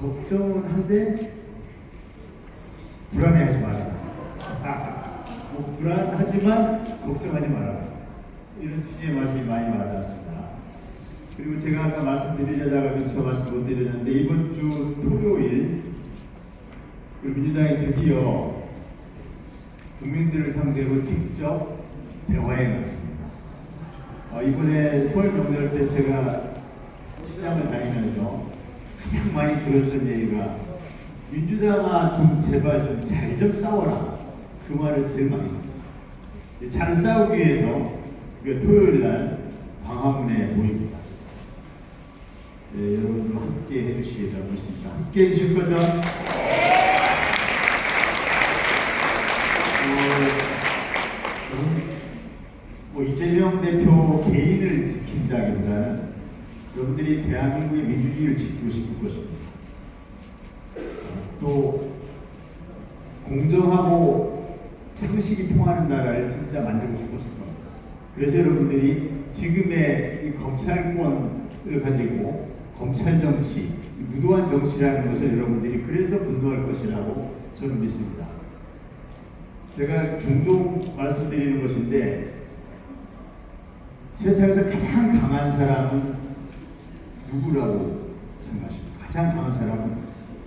걱정은 한데 불안해하지 말아라. 뭐 불안하지만 걱정하지 말아라. 이런 취지의 말씀이 많이 받았습니다. 그리고 제가 아까 말씀드리려다가 미처 말씀 못 드렸는데 이번 주 토요일 우리 민주당이 드디어 국민들을 상대로 직접 대화에 나섭니다. 어, 이번에 서울 명절 때 제가 시장을 다니면서 가장 많이 들었던 얘기가 민주당아 좀 제발 좀잘좀 싸워라 그 말을 제일 많이 들었어요. 잘 싸우기 위해서 우리가 토요일 날 광화문에 모입니다. 네, 여러분들 함께 해주시겠다고 했습니다. 함께 해주실 거죠? 어, 여러분, 뭐 이재명 대표 개인을 지킨다기보다는 여러분들이 대한민국의 민주주의를 지키고 싶을 것입니다. 또 공정하고 상식이 통하는 나라를 진짜 만들고 싶었을 겁니다. 그래서 여러분들이 지금의 이 검찰권을 가지고 검찰 정치, 이 무도한 정치라는 것을 여러분들이 그래서 분노할 것이라고 저는 믿습니다. 제가 종종 말씀드리는 것인데 세상에서 가장 강한 사람은 누구라고 생각하십니까? 가장 강한 사람은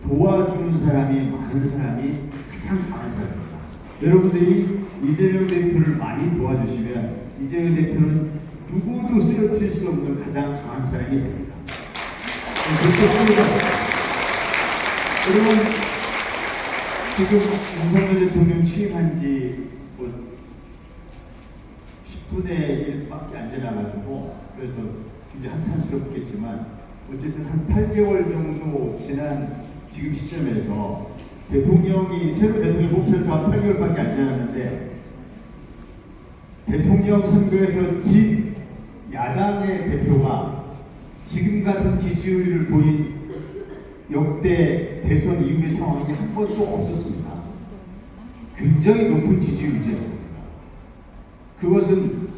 도와주는 사람이 많은 사람이 가장 강한 사람입니다. 여러분들이 이재명 대표를 많이 도와주시면 이재명 대표는 누구도 쓰러뜨릴 수 없는 가장 강한 사람이 됩니다. 그렇게 생각합니다. 여러분 지금 윤석열 대통령 취임한 지뭐 10분의 1밖에 안 지나가지고 그래서 굉장히 한탄스럽겠지만 어쨌든 한 8개월 정도 지난 지금 시점에서 대통령이 새로 대통령 뽑혀서 한 8개월밖에 안 지났는데 대통령 선거에서 진 야당의 대표가 지금 같은 지지율을 보인 역대 대선 이후의 상황이 한 번도 없었습니다. 굉장히 높은 지지율 유지입니다. 그것은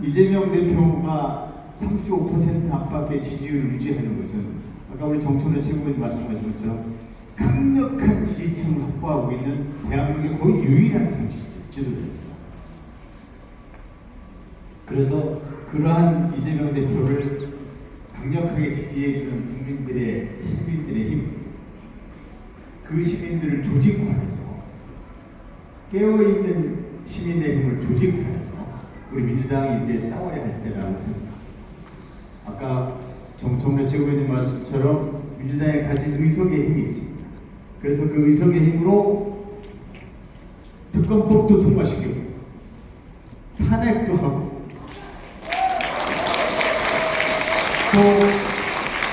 이재명 대표가 35% 안팎의 지지율을 유지하는 것은 아까 우리 정천호 최고위원 말씀하신 것처럼 강력한 지지층을 확보하고 있는 대한민국의 거의 유일한 정치 지도자입니다. 그래서 그러한 이재명 대표를 강력하게 지지해주는 국민들의 시민들의 힘, 그 시민들을 조직화해서 깨어있는 시민의 힘을 조직화해서 우리 민주당이 이제 싸워야 할 때라고 생각합니다. 정청래 최고위원님 말씀처럼 민주당이 가진 의석의 힘이 있습니다. 그래서 그 의석의 힘으로 특검법도 통과시키고 탄핵도 하고 또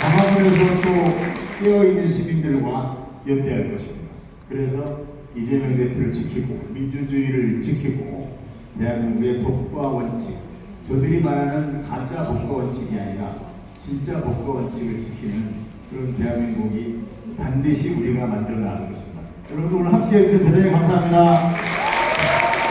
강화문에서 또 깨어있는 시민들과 연대할 것입니다. 그래서 이재명 대표를 지키고 민주주의를 지키고 대한민국의 법과 원칙 저들이 말하는 가짜 법과 원칙이 아니라 진짜 법과 원칙을 지키는 그런 대한민국이 반드시 우리가 만들어 나가는 것입니다. 여러분들 오늘 함께 해주셔서 대단히 감사합니다.